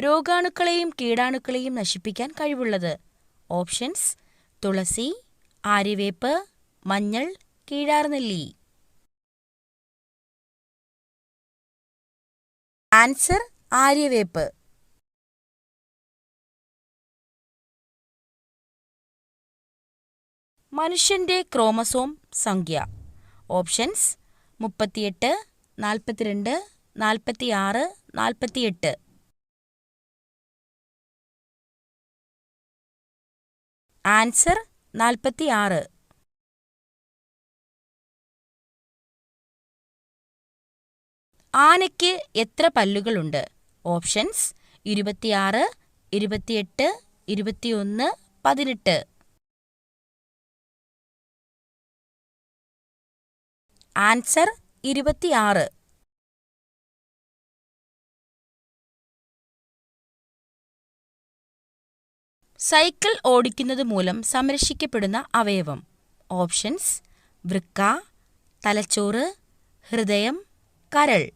രോഗാണുക്കളെയും കീടാണുക്കളെയും നശിപ്പിക്കാൻ കഴിവുള്ളത്. ഓപ്ഷൻസ് തുളസി ആര്യവേപ്പ് മഞ്ഞൾ കീഴാർനെല്ലി. ആൻസർ ആര്യവേപ്പ്. മനുഷ്യന്റെ ക്രോമസോം സംഖ്യ. ഓപ്ഷൻസ് മുപ്പത്തിയെട്ട് നാൽപ്പത്തിരണ്ട് നാൽപ്പത്തിയാറ് നാൽപ്പത്തിയെട്ട്. ആൻസർ നാൽപ്പത്തിയാറ്. ആനയ്ക്ക് എത്ര പല്ലുകളുണ്ട്? ഓപ്ഷൻസ് ഇരുപത്തിയാറ് ഇരുപത്തിയെട്ട് ഇരുപത്തിയൊന്ന് പതിനെട്ട്. ആൻസർ ഇരുപത്തിയാറ്. സൈക്കിൾ ഓടിക്കുന്നത് മൂലം സംരക്ഷിക്കപ്പെടുന്ന അവയവം. ഓപ്ഷൻസ് വൃക്ക തലച്ചോറ് ഹൃദയം കരൾ.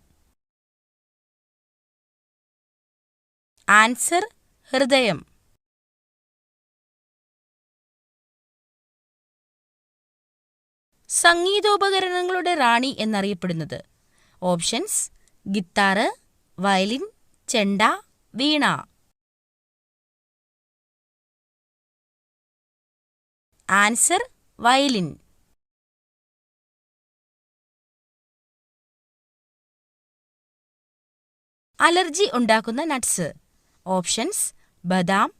ആൻസർ ഹൃദയം. സംഗീതോപകരണങ്ങളുടെ റാണി എന്നറിയപ്പെടുന്നത്. ഓപ്ഷൻസ് ഗിത്താറ് വയലിൻ ചെണ്ട വീണ. Answer violin. അലർജി ഉണ്ടാക്കുന്ന നട്ട്സ്. ഓപ്ഷൻസ് ബദാം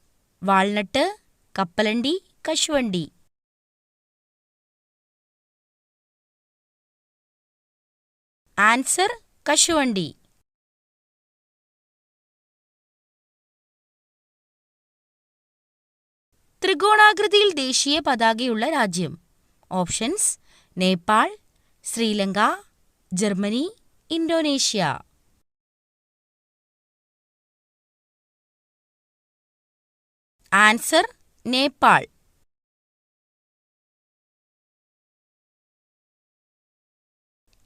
വാൾനട്ട് കപ്പലണ്ടി കശുവണ്ടി. ആൻസർ കശുവണ്ടി. ത്രികോണാകൃതിയിൽ ദേശീയ പതാകയുള്ള രാജ്യം. Options Nepal Sri Lanka Germany Indonesia. Answer Nepal.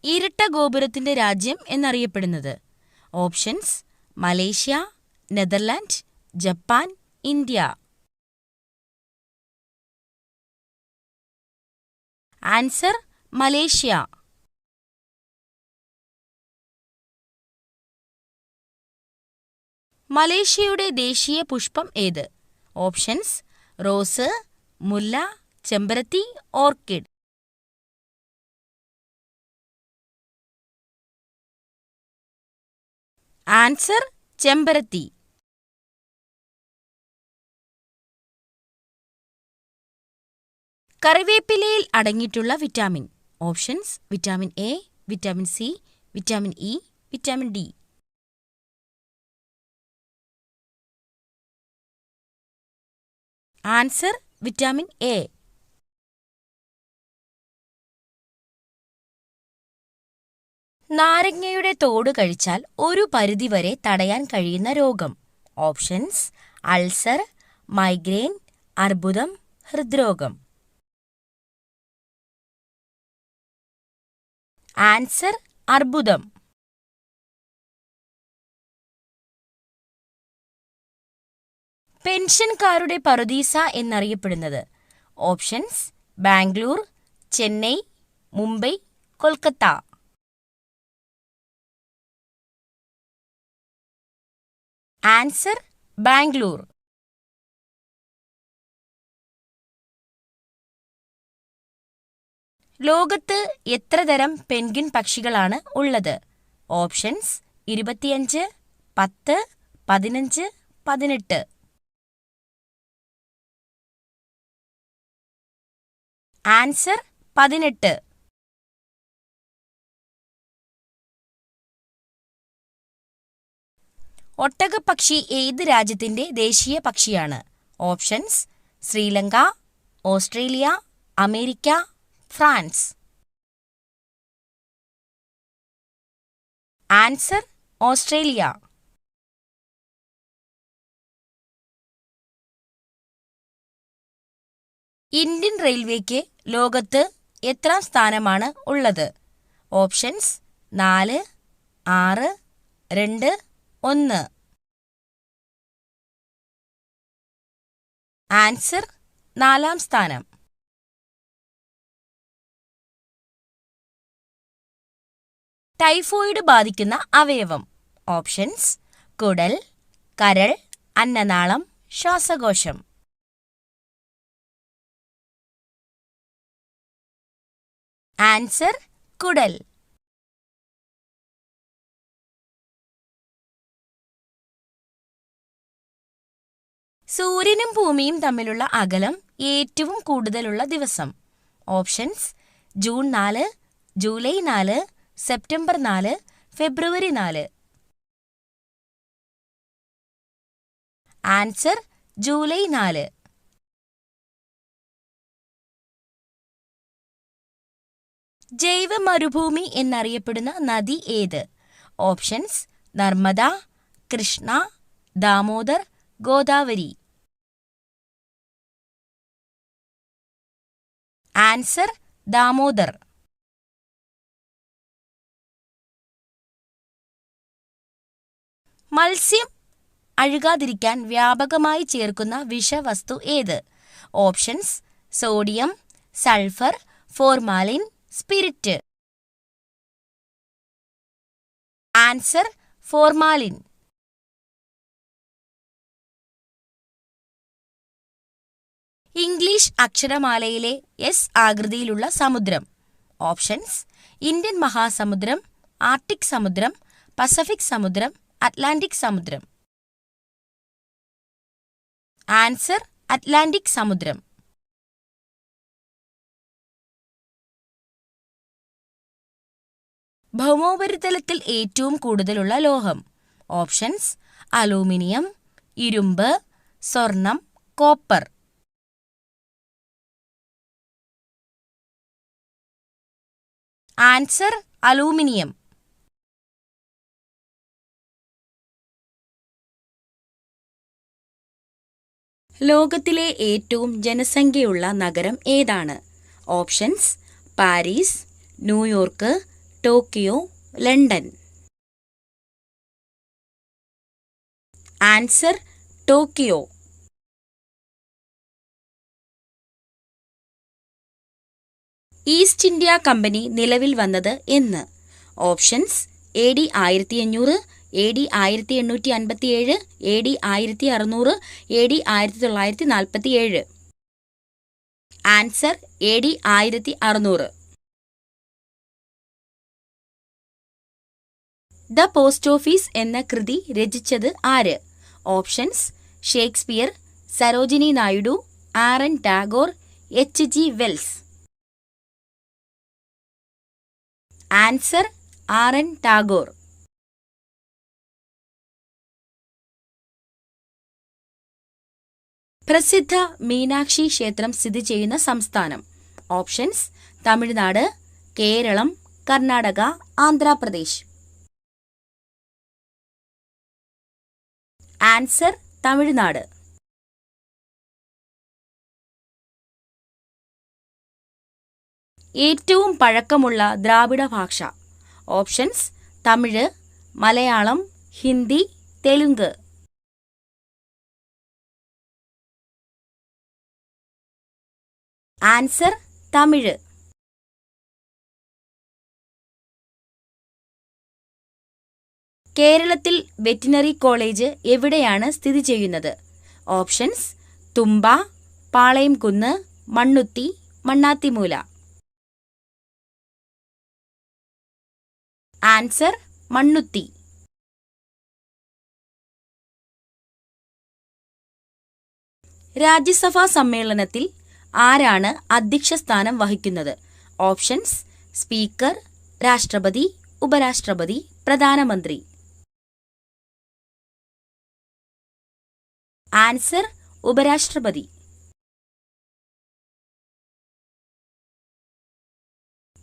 ഇരട്ട ഗോപുരത്തിന്റെ രാജ്യം എന്നറിയപ്പെടുന്നത്. Options Malaysia Netherland Japan India. Answer Malaysia. മലേഷ്യയുടെ ദേശീയ പുഷ്പം ഏത്? ഓപ്ഷൻസ് റോസ് മുല്ല ചെമ്പരത്തി ഓർക്കിഡ്. ആൻസർ ചെമ്പരത്തി. കറിവേപ്പിലയിൽ അടങ്ങിയിട്ടുള്ള vitamin. Options vitamin A vitamin C vitamin E vitamin D. Answer vitamin A. നാരങ്ങയുടെ തോട് കഴിച്ചാൽ ഒരു പരിധിവരെ തടയാൻ കഴിയുന്ന രോഗം. ഓപ്ഷൻസ് അൾസർ മൈഗ്രെയിൻ അർബുദം ഹൃദ്രോഗം. ആൻസർ അർബുദം. പെൻഷൻകാരുടെ പറുദീസ എന്നറിയപ്പെടുന്നത്. ഓപ്ഷൻസ് ബാംഗ്ലൂർ ചെന്നൈ മുംബൈ കൊൽക്കത്ത. ആൻസർ ബാംഗ്ലൂർ. ലോകത്ത് എത്ര തരം പെൻഗിൻ പക്ഷികളാണ് ഉള്ളത്? ഓപ്ഷൻസ് ഇരുപത്തിയഞ്ച് പത്ത് പതിനഞ്ച് പതിനെട്ട്. ആൻസർ പതിനെട്ട്. ഒട്ടകപ്പക്ഷി ഏത് രാജ്യത്തിന്റെ ദേശീയ പക്ഷിയാണ്? Options Sri Lanka Australia America France. Answer Australia. Indian റെയിൽവേക്ക് ലോകത്ത് എത്രാം സ്ഥാനമാണ് ഉള്ളത്? ഓപ്ഷൻസ് നാല് ആറ് രണ്ട് ഒന്ന്. ആൻസർ നാലാം സ്ഥാനം. ടൈഫോയിഡ് ബാധിക്കുന്ന അവയവം. ഓപ്ഷൻസ് കുടൽ കരൾ അന്നനാളം ശ്വാസകോശം. ആൻസർ കുടൽ. സൂര്യനും ഭൂമിയും തമ്മിലുള്ള അകലം ഏറ്റവും കൂടുതലുള്ള ദിവസം. ഓപ്ഷൻസ് ജൂൺ നാല് ജൂലൈ നാല് സെപ്റ്റംബർ നാല് ഫെബ്രുവരി നാല്. ആൻസർ ജൂലൈ നാല്. ജൈവ മരുഭൂമി എന്നറിയപ്പെടുന്ന നദി ഏത്? ഓപ്ഷൻസ് നർമ്മദ കൃഷ്ണ ദാമോദർ ഗോദാവരി. ആൻസർ ദാമോദർ. മത്സ്യം അഴുകാതിരിക്കാൻ വ്യാപകമായി ചേർക്കുന്ന വിഷവസ്തു ഏത്? Options sodium sulphur formalin spirit. Answer formalin. English അക്ഷരമാലയിലെ S ആകൃതിയിലുള്ള സമുദ്രം. ഓപ്ഷൻസ് ഇന്ത്യൻ മഹാസമുദ്രം ആർട്ടിക് സമുദ്രം പസഫിക് സമുദ്രം അറ്റ്ലാന്റിക് സമുദ്രം. ആൻസർ അറ്റ്ലാന്റിക് സമുദ്രം. ഭൗമോപരിതലത്തിൽ ഏറ്റവും കൂടുതലുള്ള ലോഹം. ഓപ്ഷൻസ് അലൂമിനിയം ഇരുമ്പ് സ്വർണം കോപ്പർ. Answer aluminium. ലോകത്തിലെ ഏറ്റവും ജനസംഖ്യയുള്ള നഗരം ഏതാണ്? Options Paris New York Tokyo London. Answer Tokyo. East India company നിലവിൽ വന്നത് എന്ന്. ഓപ്ഷൻസ് എ ഡി ആയിരത്തി അഞ്ഞൂറ് എ ഡി ആയിരത്തി എണ്ണൂറ്റി അൻപത്തി ഏഴ് എ ഡി ആയിരത്തി അറുന്നൂറ് എ ഡി ആയിരത്തി തൊള്ളായിരത്തി നാൽപ്പത്തി ഏഴ് ആൻസർ എ ഡി ആയിരത്തി അറുന്നൂറ് ദ പോസ്റ്റ് ഓഫീസ് എന്ന കൃതി രചിച്ചത് ആര്? Options Shakespeare Sarojini Naidu R N Tagore H G Wells answer R N Tagore പ്രസിദ്ധ മീനാക്ഷി ക്ഷേത്രം സ്ഥിതി ചെയ്യുന്ന സംസ്ഥാനം. ഓപ്ഷൻസ് തമിഴ്നാട് കേരളം കർണാടക ആന്ധ്രാപ്രദേശ്. ആൻസർ തമിഴ്നാട്. ഏറ്റവും പഴക്കമുള്ള ദ്രാവിഡ ഭാഷ. ഓപ്ഷൻസ് തമിഴ് മലയാളം ഹിന്ദി തെലുങ്ക്. ആൻസർ തമിഴ്. കേരളത്തിൽ വെറ്റിനറി കോളേജ് എവിടെയാണ് സ്ഥിതി ചെയ്യുന്നത്? ഓപ്ഷൻസ് തുമ്പ പാളയംകുന്ന് മണ്ണുത്തി മണ്ണാത്തിമൂല. ആൻസർ മണ്ണുത്തി. രാജ്യസഭാ സമ്മേളനത്തിൽ ആരാണ് അധ്യക്ഷ സ്ഥാനം വഹിക്കുന്നത്? ഓപ്ഷൻസ് സ്പീക്കർ രാഷ്ട്രപതി ഉപരാഷ്ട്രപതി പ്രധാനമന്ത്രി. ആൻസർ ഉപരാഷ്ട്രപതി.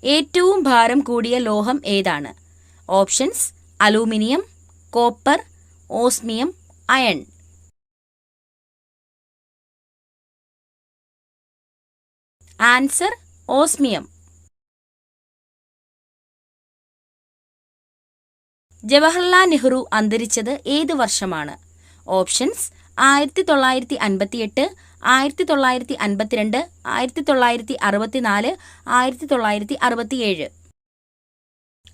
ഏറ്റവും ഭാരം കൂടിയ ലോഹം ഏതാണ്? Options aluminium copper osmium iron. Answer osmium. Jawaharlal Nehru അന്തരിച്ചത് ഏത് വർഷമാണ്? ഓപ്ഷൻസ് ആയിരത്തി തൊള്ളായിരത്തി അൻപത്തിയെട്ട് ആയിരത്തി തൊള്ളായിരത്തി അൻപത്തിരണ്ട് ആയിരത്തി തൊള്ളായിരത്തി അറുപത്തിനാല് ആയിരത്തി തൊള്ളായിരത്തി അറുപത്തിയേഴ്.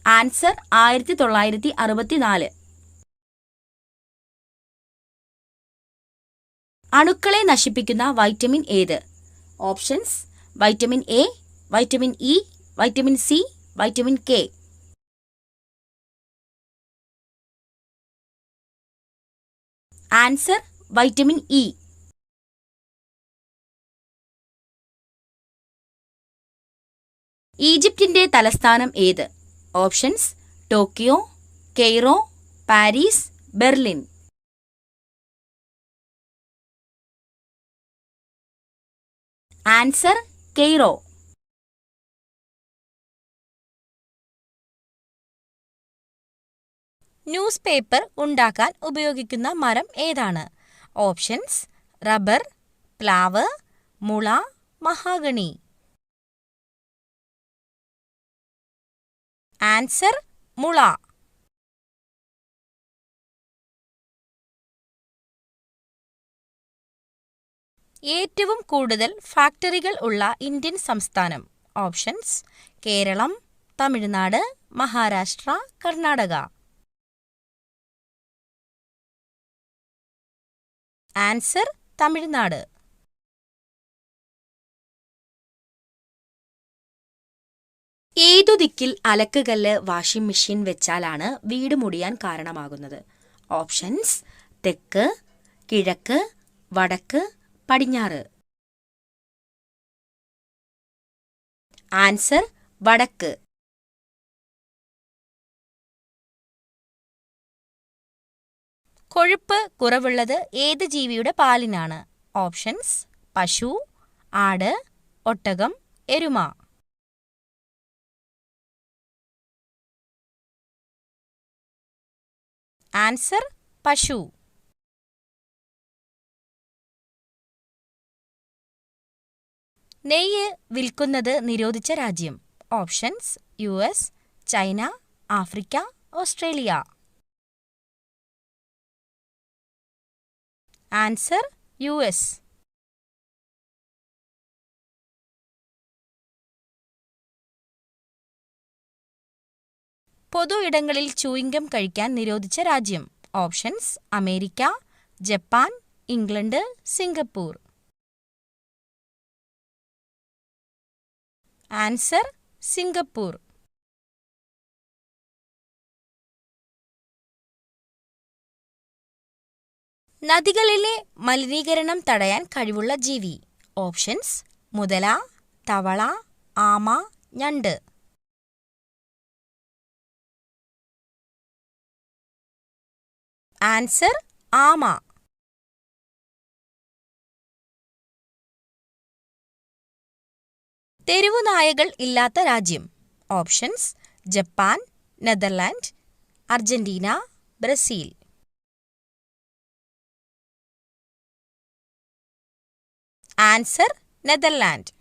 ആൻസർ ആയിരത്തി തൊള്ളായിരത്തി അറുപത്തിനാല്. അണുക്കളെ നശിപ്പിക്കുന്ന വൈറ്റമിൻ ഏത്? Options vitamin A vitamin E vitamin C vitamin K answer vitamin E ഈജിപ്തിന്റെ തലസ്ഥാനം ഏത്? Options Tokyo Cairo Paris Berlin. Answer Cairo. News paper ഉണ്ടാക്കാൻ ഉപയോഗിക്കുന്ന മരം ഏതാണ്? ഓപ്ഷൻസ് റബ്ബർ പ്ലാവ് മുള മഹാഗണി. ആൻസർ മുള. ഏറ്റവും കൂടുതൽ ഫാക്ടറികൾ ഉള്ള ഇന്ത്യൻ സംസ്ഥാനം. ഓപ്ഷൻസ് കേരളം തമിഴ്നാട് മഹാരാഷ്ട്ര കർണാടക. ആൻസർ തമിഴ്നാട്. ഏതു ദിക്കിൽ അലക്കുകല്ല് വാഷിംഗ് മെഷീൻ വെച്ചാലാണ് വീട് മുടിയാൻ കാരണമാകുന്നത്? ഓപ്ഷൻസ് തെക്ക് കിഴക്ക് വടക്ക് പടിഞ്ഞാറ്. ആൻസർ വടക്ക്. കൊഴുപ്പ് കുറവുള്ളത് ഏത് ജീവിയുടെ പാലിനാണ്? ഓപ്ഷൻസ് പശു ആട് ഒട്ടകം എരുമ. ആൻസർ പശു. നെയ്യ് വിൽക്കുന്നത് നിരോധിച്ച രാജ്യം. Options U S China Africa Australia. Answer U S. പൊതു ഇടങ്ങളിൽ ചൂയിങ്കം കഴിക്കാൻ നിരോധിച്ച രാജ്യം. Options America Japan England Singapore. Answer Singapore. നദികളിലെ മലിനീകരണം തടയാൻ കഴിവുള്ള ജീവി. ഓപ്ഷൻസ് മുതല തവള ആമ ഞണ്ട്. ആൻസർ ആമ. തെരുവുനായകൾ ഇല്ലാത്ത രാജ്യം. Options Japan Netherland Argentina Brazil. Answer Netherland.